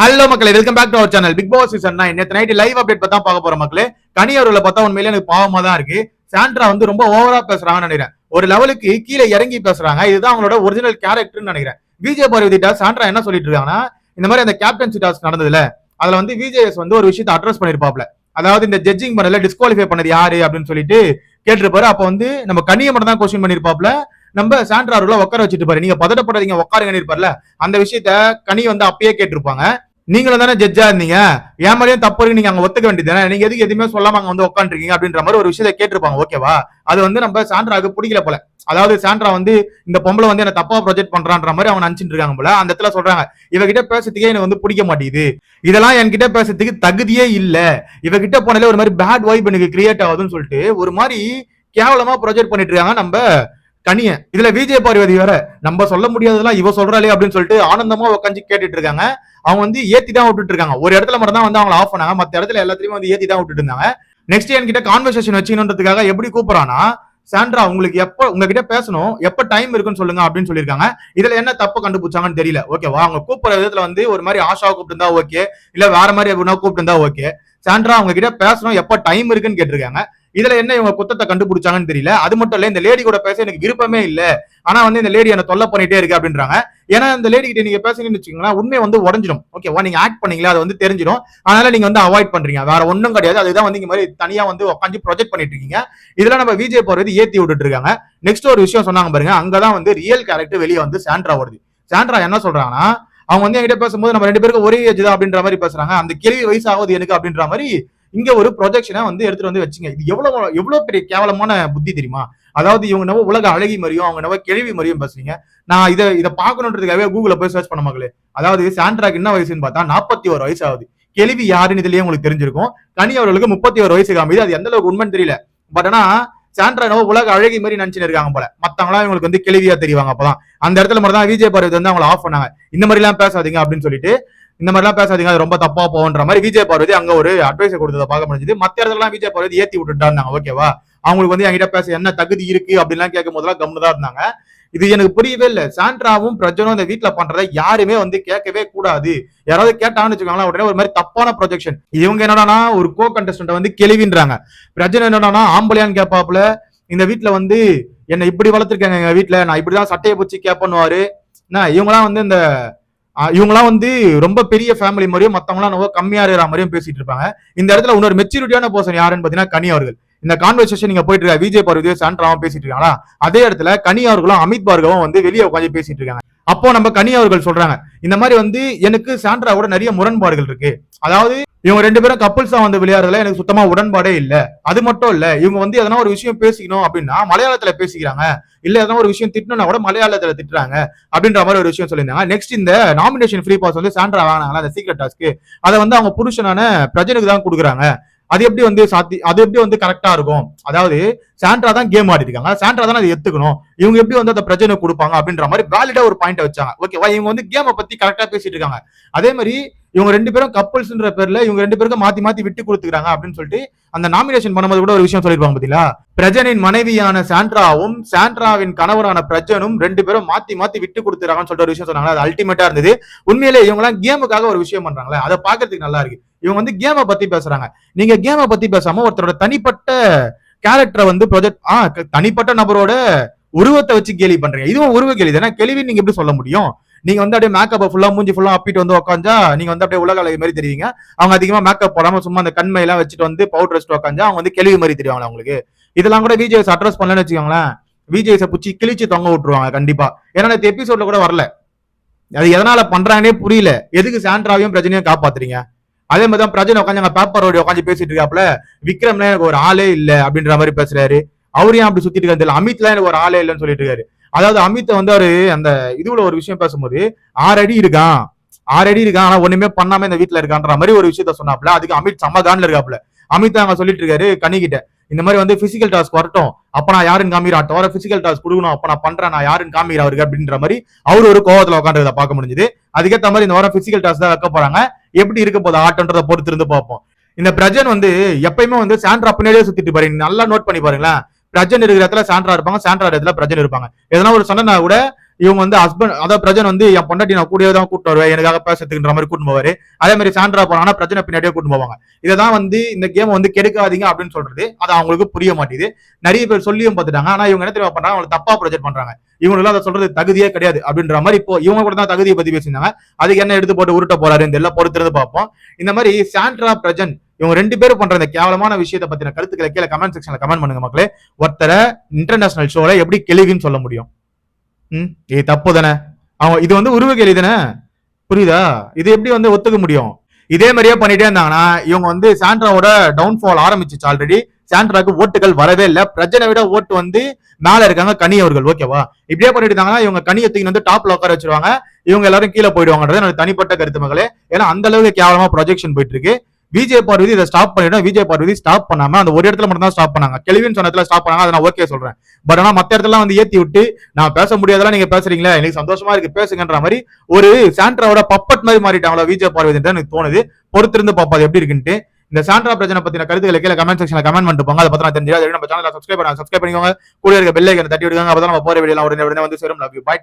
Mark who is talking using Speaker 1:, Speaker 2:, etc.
Speaker 1: Hello மக்களே welcome back to our channel Bigg Boss season nine நேற்று night live update பார்த்தா பார்க்க போறோம் மக்களே. கனி பார்த்தா உண்மையிலே எனக்கு பாவமா தான் இருக்கு. சாண்ட்ரா வந்து ரொம்ப ஓவரா பேசுறாங்கன்னு நினைக்கிறேன். ஒரு லெவலுக்கு கீழே இறங்கி பேசுறாங்க. இதுதான் அவங்களோட ஒரிஜினல் கேரக்டர்னு நினைக்கிறேன். விஜய் பார்வதிட்டா சாண்ட்ரா என்ன சொல்லிட்டு இருக்காங்கன்னா இந்த மாதிரி அந்த கேப்டன்சி டாஸ் நடந்ததுல அதுல வந்து விஜேஎஸ் வந்து ஒரு விஷயத்தை அட்ரஸ் பண்ணிருப்பாப்ல. அதாவது இந்த ஜட்ஜிங் பண்ணல டிஸ்குவாலிஃபை பண்ணது யாரு அப்படின்னு சொல்லிட்டு கேட்டிருப்பாரு. அப்ப வந்து நம்ம கனியை மட்டும் தான் கொஸ்டின் பண்ணிருப்பாப்ல. நம்ம சாண்ட்ரா அவர்களை உட்கார வச்சுட்டு பாரு நீங்க பதட்டப்படாதீங்க உட்காருங்க இருப்பார்ல. அந்த விஷயத்த கனி வந்து அப்பயே கேட்டிருப்பாங்க. நீங்களும் தானே ஜட்ஜா இருந்தீங்க? ஏன் மாதிரியும் தப்பு இருக்கு நீங்க அங்க ஒத்துக்க வேண்டியது நீங்க எதுக்கு எதுவுமே சொல்லாம அங்க வந்து உட்காந்துருக்கீங்க அப்படின்ற மாதிரி ஒரு விஷயத்தை கேட்டிருப்பாங்க ஓகேவா அது வந்து நம்ம சாண்ட்ராக்கு பிடிக்கல போல. அதாவது சாண்ட்ரா வந்து இந்த பொம்பளை வந்து என்ன தப்பா ப்ரொஜெக்ட் பண்றான்ற மாதிரி அவங்க நினைச்சிட்டு இருக்காங்க போல. அந்த இடத்துல சொல்றாங்க இவகிட்ட பேசுறதுக்கே எனக்கு வந்து பிடிக்க மாட்டேங்குது. இதெல்லாம் என்கிட்ட பேசுறதுக்கு தகுதியே இல்ல. இவகிட்ட போனாலே ஒரு மாதிரி பேட் வைப் எனக்கு கிரியேட் ஆகுதுன்னு சொல்லிட்டு ஒரு மாதிரி கேவலமா ப்ரொஜெக்ட் பண்ணிட்டு இருக்காங்க நம்ம கனிய இதுல விஜய் பார்வதி வேற. நம்ம சொல்ல முடியாததெல்லாம் இவ சொல்றாளே அப்படின்னு சொல்லிட்டு ஆனந்தமா உட்காந்து கேட்டுட்டு இருக்காங்க அவங்க வந்து ஏத்தி தான் விட்டுட்டு இருக்காங்க ஒரு இடத்துல மட்டும் தான் வந்து அவங்க ஆஃப் பண்ணாங்க. மத்த இடத்துல எல்லாத்தையுமே வந்து ஏத்தி தான் விட்டுட்டு இருந்தாங்க நெக்ஸ்ட் என்கிட்ட கான்வர்சேஷன் வச்சுக்கணுன்றதுக்காக எப்படி கூப்பிடறானா சாண்ட்ரா உங்களுக்கு எப்ப உங்ககிட்ட பேசணும். எப்ப டைம் இருக்குன்னு சொல்லுங்க அப்படின்னு சொல்லியிருக்காங்க. இதுல என்ன தப்பு கண்டுபிடிச்சாங்கன்னு தெரியல. ஓகேவா அவங்க கூப்பிடுற விதத்துல வந்து ஒரு மாதிரி ஆஷாவை கூப்பிட்டு இருந்தா ஓகே இல்ல வேற மாதிரி எப்படின்னா கூப்பிட்டு இருந்தா ஓகே சாண்ட்ரா அவங்க கிட்ட பேசணும். எப்ப டைம் இருக்குன்னு கேட்டிருக்காங்க. இதுல என்ன இவங்க குத்தத்தை கண்டுபிடிச்சாங்கன்னு தெரியல. அது மட்டும் இல்ல இந்த லேடி கூட பேச எனக்கு விருப்பமே இல்ல. ஆனா வந்து இந்த லேடி என்ன தொல்லை பண்ணிட்டே இருக்கு அப்படின்றாங்க. ஏன்னா இந்த லேடி கிட்ட நீங்க பேசுறீங்கன்னு வச்சுக்கோங்களேன் உண்மை வந்து உடஞ்சிடும். ஓகேவா நீங்க ஆக்ட் பண்ணீங்களா அது வந்து தெரிஞ்சிடும். அதனால நீங்க வந்து அவாய்ட் பண்றீங்க. வேற ஒண்ணும் கிடையாது. அதுதான் வந்து இங்க மாதிரி தனியா வந்து உட்காந்து ப்ரொஜெக்ட் பண்ணிட்டு இருக்கீங்க. இதெல்லாம் நம்ம விஜய் போறது ஏத்தி விட்டுட்டு இருக்காங்க. நெக்ஸ்ட் ஒரு விஷயம் சொன்னாங்க பாருங்க அங்கதான் வந்து ரியல் கேரக்டர் வெளியே வந்து சாண்ட்ரா வருது. சாண்ட்ரா என்ன சொல்றாங்கன்னா அவங்க வந்து என்கிட்ட பேசும்போது நம்ம ரெண்டு பேருக்கு ஒரே ஏஜ் தான் அப்படின்ற மாதிரி பேசுறாங்க. அந்த கேள்வி வயசு ஆகுது எனக்கு அப்படின்ற மாதிரி இங்க ஒரு ப்ரொஜெக்ஷனை வந்து எடுத்துட்டு வந்து வச்சுங்க. இது எவ்வளவு எவ்வளவு பெரிய கேவலமான புத்தி தெரியுமா? அதாவது இவங்க நம்ம உலக அழகி மாதிரியும் அவங்க நம்ம கேள்வி மாதிரியும் பேசுறீங்க. நான் இதை இதை பார்க்கணுன்றதுக்காகவே கூகுள போய் சர்ச் பண்ண மக்களே அதாவது சாண்ட்ராக்கு என்ன வயசுன்னு பார்த்தா நாற்பத்தி ஒரு வயசு ஆகுது கேள்வி யாருன்னு இதுலயே உங்களுக்கு தெரிஞ்சிருக்கும். கனி அவர்களுக்கு முப்பத்தி ஒரு வயசு காமிது அது எந்த அளவுக்கு உண்மைன்னு தெரியல. பட் ஆனா சாண்ட்ரா என்னவோ உலக அழகி மாதிரி நினைச்சுன்னு இருக்காங்க போல. மத்தவங்களாம் இவங்களுக்கு வந்து கேள்வியா தெரிவாங்க அப்பதான். அந்த இடத்துல மட்டும் தான் விஜய் பார்வதி வந்து அவங்கள ஆஃப் பண்ணாங்க. இந்த மாதிரி எல்லாம் பேசாதீங்க அப்படின்னு சொல்லிட்டு இந்த மாதிரிலாம் பேசாதீங்க அது ரொம்ப தப்பா போகுன்ற மாதிரி விஜய் பார்வதி அங்க ஒரு அட்வைஸ் கொடுத்ததை பார்க்க முடிஞ்சது. மத்த இடத்துலலாம் விஜய் பார்வதி ஏத்தி விட்டுட்டாங்க ஓகேவா அவங்களுக்கு வந்து என்கிட்ட பேச என்ன தகுதி இருக்கு அப்படின்லாம் கேட்கும் போதெல்லாம் கம்னு தான் இருந்தாங்க. இது எனக்கு புரியவே இல்லை. சாண்ட்ராவும் பிரஜனும் இந்த வீட்டுல பண்றதை யாருமே வந்து கேட்கவே கூடாது. யாராவது கேட்டான்னு வச்சுக்கோங்களேன் உடனே ஒரு மாதிரி தப்பான ப்ரொஜெக்ஷன் இவங்க என்னடானா ஒரு கோ கண்டஸ்டன்ட் வந்து கேள்வின்றாங்க பிரஜன் என்னடானா ஆம்பளையான்னு கேட்பாப்புல இந்த வீட்டுல வந்து என்ன இப்படி வளர்த்துருக்காங்க எங்க வீட்டுல நான் இப்படிதான் சட்டையை பிடிச்சி கேட்பண்ணுவாரு என்ன இவங்கலாம் வந்து இந்த இவங்கலாம் வந்து ரொம்ப பெரிய ஃபேமிலி மாதிரியும் மத்தவங்களாம் ரொம்ப கம்மியா இருக்கிற மாதிரியும் பேசிட்டு இருப்பாங்க. இந்த இடத்துல இன்னொரு மெச்சூரிட்டியான பர்சன் யாருன்னு பாத்தீங்கன்னா கனி அவர்கள். இந்த கான்வர்சேஷன் நீங்க போயிட்டு இருக்க விஜய் பார்வதியோ சாண்ட்ராவும் பேசிட்டு இருக்காங்களா? அதே இடத்துல கனி அவர்களும் அமித் பார்கவும் வந்து வெளியே உட்காந்து பேசிட்டு இருக்காங்க. அப்போ நம்ம கனி அவர்கள் சொல்றாங்க இந்த மாதிரி வந்து எனக்கு சாண்ட்ரா கூட நிறைய முரண்பாடுகள் இருக்கு. அதாவது இவங்க ரெண்டு பேரும் கப்புள்ஸா வந்து விளையாடுறதுல எனக்கு சுத்தமா உடன்பாடே இல்ல. அது மட்டும் இல்ல இவங்க வந்து எதனா ஒரு விஷயம் பேசிக்கணும் அப்படின்னா மலையாளத்துல பேசிக்கிறாங்க. இல்ல எதனா ஒரு விஷயம் திட்டணும்னா கூட மலையாளத்துல திட்டுறாங்க அப்படின்ற மாதிரி ஒரு விஷயம் சொல்லியிருந்தாங்க. நெக்ஸ்ட் இந்த நாமினேஷன் ஃப்ரீ பாஸ் வந்து சாண்ட்ரா வாங்கினாங்களா அந்த சீக்ரெட் டாஸ்க்கு அதை வந்து அவங்க புருஷனான பிரஜனுக்கு தான் கொடுக்குறாங்க. அது எப்படி வந்து சாத்தி அது எப்படி வந்து கரெக்டா இருக்கும்? அதாவது சாண்ட்ரா தான் கேம் ஆடி இருக்காங்க. சாண்ட்ரா தான் அதை எடுத்துக்கணும் இவங்க எப்படி வந்து அந்த பிரச்சனை கொடுப்பாங்க அப்படின்ற மாதிரி வேலிடா ஒரு பாயிண்ட் வச்சாங்க. ஓகேவா இவங்க வந்து கேமை பத்தி கரெக்டா பேசிட்டு இருக்காங்க. அதே மாதிரி இவங்க ரெண்டு பேரும் கப்பல்ஸ்ன்ற பேர்ல இவங்க ரெண்டு பேருக்கும் மாத்தி மாத்தி விட்டு கொடுத்துக்கிறாங்க அப்படின்னு சொல்லிட்டு அந்த நாமினேஷன் பண்ணும்போது கூட ஒரு விஷயம் சொல்லிருப்பாங்க பாத்தீங்களா பிரஜனின் மனைவியான சாண்ட்ராவும் சாண்ட்ராவின் கணவரான பிரஜனும் ரெண்டு பேரும் மாத்தி மாத்தி விட்டு கொடுத்துறாங்கன்னு சொல்லிட்டு ஒரு விஷயம் சொன்னாங்க. அது அல்டிமேட்டா இருந்தது. உண்மையிலே இவங்க எல்லாம் கேமுக்காக ஒரு விஷயம் பண்றாங்களே. அதை பாக்குறதுக்கு நல்லா இருக்கு. இவங்க வந்து கேமை பத்தி பேசுறாங்க. நீங்க கேமை பத்தி பேசாம ஒருத்தரோட தனிப்பட்ட கேரக்டரை வந்து ப்ரொஜெக்ட் ஆ க- தனிப்பட்ட நபரோட உருவத்தை வச்சு கேலி பண்றீங்க. இதுவும் உருவ கேலி தானே? கேள்வி நீங்க எப்படி சொல்ல முடியும்? நீங்க வந்து அப்படியே மேக்கப்பை ஃபுல்லா மூஞ்சி ஃபுல்லா அப்பிட்டு வந்து உட்காந்தா நீங்க வந்து அப்படியே உலக அழகு மாதிரி தெரியுங்க அவங்க அதிகமா மேக்கப் போடாம சும்மா அந்த கண்மை எல்லாம் வச்சுட்டு வந்து பவுடர் வச்சுட்டு உட்காந்தா அவங்க வந்து கேள்வி மாதிரி தெரியுவாங்களா அவங்களுக்கு இதெல்லாம் கூட விஜய்ஸ் அட்ரஸ் பண்ணலன்னு வச்சுக்கோங்களேன். விஜய்ஸை பிடிச்சி கிழிச்சு தொங்க விட்டுருவாங்க கண்டிப்பா. ஏன்னா இந்த எபிசோட்ல கூட வரல. அது எதனால பண்றாங்கன்னே புரியல. எதுக்கு சாண்ட்ராவையும் பிரச்சனையும் காப்பாத்துறீங்க? அதே மாதிரி தான் பிரஜனை உட்காந்து அங்க பேப்பர் உட்காந்து பேசிட்டு இருக்காப்ல விக்ரம்ல எனக்கு ஒரு ஆளே இல்ல அப்படின்ற மாதிரி பேசுறாரு. அவரு ஏன் அப்படி சுத்திட்டு இருக்காரு தெரியல. அமித்லாம் எனக்கு ஒரு ஆளே இல்லைன்னு சொல்லிட்டு இருக்காரு. அதாவது அமித் வந்து அவரு அந்த இதுல ஒரு விஷயம் பேசும்போது ஆறு அடி இருக்கான். ஆறு அடி இருக்கான். ஆனா ஒண்ணுமே பண்ணாம இந்த வீட்டுல இருக்கான்ற மாதிரி ஒரு விஷயத்த சொன்னாப்ல அதுக்கு அமித் செம்ம இருக்காப்ல அமித் அங்க சொல்லிட்டு இருக்காரு கனிக்கிட்ட இந்த மாதிரி வந்து பிசிக்கல் டாஸ்க் வரட்டும். அப்ப நான் யாருன்னு காமிக்கிறேன் தவிர பிசிக்கல் டாஸ்க் கொடுக்கணும். அப்ப நான் பண்றேன். நான் யாருன்னு காமிக்கிறேன் அவருக்கு அப்படின்ற மாதிரி அவர் ஒரு கோவத்துல உட்காந்துறத பார்க்க முடிஞ்சது. அதுக்கேத்த மாதிரி இந்த வாரம் பிசிக்கல் டாஸ்க் தான் வைக்க போறாங்க. எப்படி இருக்க போகுது? ஆட்டன்றதை பொறுத்து இருந்து பார்ப்போம். இந்த பிரஜன் வந்து எப்பயுமே வந்து சாண்ட்ரா பின்னாடியே சுத்திட்டு பாருங்க நல்லா நோட் பண்ணி பாருங்களேன். பிரஜன் இருக்கிற இடத்துல சாண்ட்ரா இருப்பாங்க. சாண்ட்ரா இடத்துல பிரஜன் இருப்பாங்க. எதனா ஒரு சொன்னா கூட இவங்க வந்து ஹஸ்பண்ட் அதாவது பிரஜன் வந்து என் பொண்டாட்டி நான் கூடவே தான் கூட்டு வருவேன். எனக்காக பேசுறதுக்குன்ற மாதிரி கூட்டு போவாரு. அதே மாதிரி சாண்ட்ரா போனாங்கன்னா பிரச்சனை பின்னாடியே கூட்டு போவாங்க. இதை தான் வந்து இந்த கேம் வந்து கெடுக்காதீங்க அப்படின்னு சொல்றது. அது அவங்களுக்கு புரிய மாட்டேது நிறைய பேர் சொல்லியும் பார்த்துட்டாங்க. ஆனா இவங்க என்ன தெரியுமா பண்றாங்க? அவங்க தப்பா ப்ரொஜெக்ட் பண்றாங்க. இவங்களுக்கு அதை சொல்றது தகுதியே கிடையாது அப்படின்ற மாதிரி இப்போ இவங்க கூட தான் தகுதியை பத்தி பேசியிருந்தாங்க. அதுக்கு என்ன எடுத்து போட்டு உருட்ட போறாரு? இந்த எல்லாம் பொறுத்திருந்து பார்ப்போம். இந்த மாதிரி சாண்ட்ரா பிரஜன் இவங்க ரெண்டு பேரும் பண்ற இந்த கேவலமான விஷயத்தை பத்தின கருத்துக்களை கீழே கமெண்ட் செக்ஷன்ல கமெண்ட் பண்ணுங்க மக்களே. ஒருத்தரை இன்டர்நேஷனல் ஷோல எப்படி கெளிவின்னு சொல்ல முடியும்? ம்? ஏ தப்பு தானே. அவன் இது வந்து உருவ கேள்வி தானே? புரியுதா? இது எப்படி வந்து ஒத்துக்க முடியும்? இதே மாதிரியே பண்ணிட்டே இருந்தாங்கன்னா இவங்க வந்து சாண்ட்ராவோட டவுன்ஃபால் ஆரம்பிச்சிச்சு ஆல்ரெடி சாண்ட்ராக்கு ஓட்டுகள் வரவே இல்லை. பிரச்சனை விட ஓட்டு வந்து மேல இருக்காங்க கனி அவர்கள் ஓகேவா இப்படியே பண்ணிட்டு இருந்தாங்கன்னா இவங்க கனியை தூக்கி வந்து டாப்ல உட்கார வச்சிருவாங்க. இவங்க எல்லாரும் கீழே போயிடுவாங்கன்றது என்னோட தனிப்பட்ட கருத்து மகளே ஏன்னா அந்த அளவுக்கு கேவலமா ப்ரொஜெக்ஷன் போயிட்டு இருக்கு. விஜய் பார்வதி இதை ஸ்டாப் பண்ணிடும் விஜய் பார்வதி ஸ்டாப் பண்ணாம அந்த ஒரு இடத்துல மட்டும் தான் ஸ்டாப் பண்ணாங்க. கேள்வின்னு சொன்னதுல ஸ்டாப் பண்ணாங்க. அதை நான் ஓகே சொல்றேன். பட் ஆனா மத்த இடத்துல வந்து ஏத்தி விட்டு நான் பேச முடியாதெல்லாம் நீங்க பேசுறீங்களா எனக்கு சந்தோஷமா இருக்கு. பேசுங்கன்ற மாதிரி ஒரு சாண்ட்ராவோட பப்பட் மாதிரி மாறிட்டாங்களா விஜய் பார்வதி எனக்கு தோணுது. பொறுத்திருந்து பாப்பா அது எப்படி இருக்குன்ட்டு. இந்த சாண்ட்ரா பிரச்சனை பத்தின கருத்துக்களை கீழே கமெண்ட் செக்ஷன்ல கமெண்ட் பண்ணிட்டு போங்க. அதை பத்தி நான் தெரிஞ்சு நம்ம சேனலை சப்ஸ்கிரைப் பண்ண சப்ஸ்கிரைப் பண்ணிக்கோங்க. கூட இருக்க பெல் தட்டி விடுங்க. அப்பதான் நம்ம போற வீடியோ உடனே உடனே வந்து சேரும். Love you by